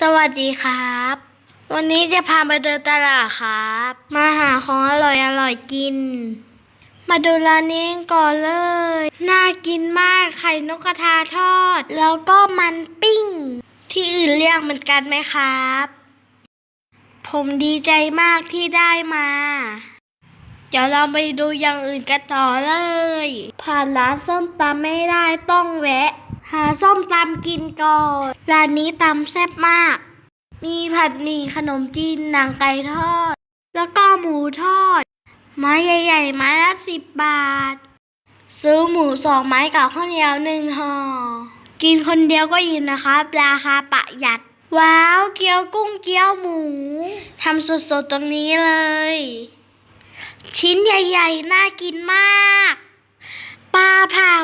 สวัสดีครับ วันนี้จะพามาเดินตลาดครับ มาหาของอร่อยอร่อยกิน มาดูร้านนี้ก่อนเลย น่ากินมากไข่นกกระทาทอด แล้วก็มันปิ้ง ที่อื่นเรียกเหมือนกันไหมครับ ผมดีใจมากที่ได้มา เดี๋ยวเราไปดูอย่างอื่นกันต่อเลย ผ่านร้านส้มตำไม่ได้ต้องแวะ หาส้มตำกินก่อนร้านนี้ตำแซ่บมาก มีผัดหมี่ขนมจีนหนังไก่ทอด แล้วก็หมูทอด ไม้ใหญ่ๆไม้ละสิบบาท ซื้อหมูสองไม้กับข้าวเหนียวหนึ่งห่อกินคนเดียวก็อิ่มนะครับราคาประหยัด ว้าวเกี๊ยวกุ้งเกี๊ยวหมูทำสดๆตรงนี้เลย ชิ้นใหญ่ๆน่ากินมาก ปลาเผา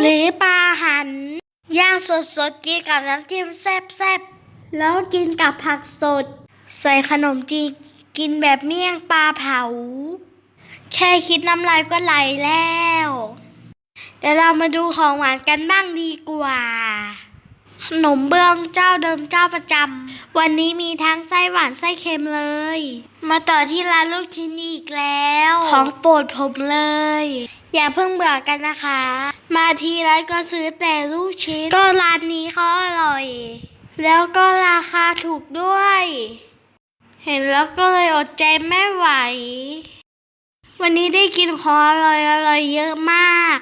หรือปลาหัน ย่างสดๆกินกับน้ำจิ้มแซ่บๆ แล้วกินกับผักสด ใส่ขนมจีนกินแบบเมี่ยงปลาเผา แค่คิดน้ำลายก็ไหลแล้วเดี๋ยวเรามาดูของหวานกันบ้างดีกว่า ขนมเบื้องเจ้าเดิมเจ้าประจำวันนี้มีทั้งไส้หวานไส้เค็มเลย มาต่อที่ร้านลูกชิ้นอีกแล้ว ของโปรดผมเลย อย่าเพิ่งเบื่อกันนะคะ มาทีไรก็ซื้อแต่ลูกชิ้น ก็ร้านนี้เขาอร่อย แล้วก็ราคาถูกด้วย เห็นแล้วก็เลยอดใจไม่ไหว วันนี้ได้กินของอร่อยอร่อยเยอะมาก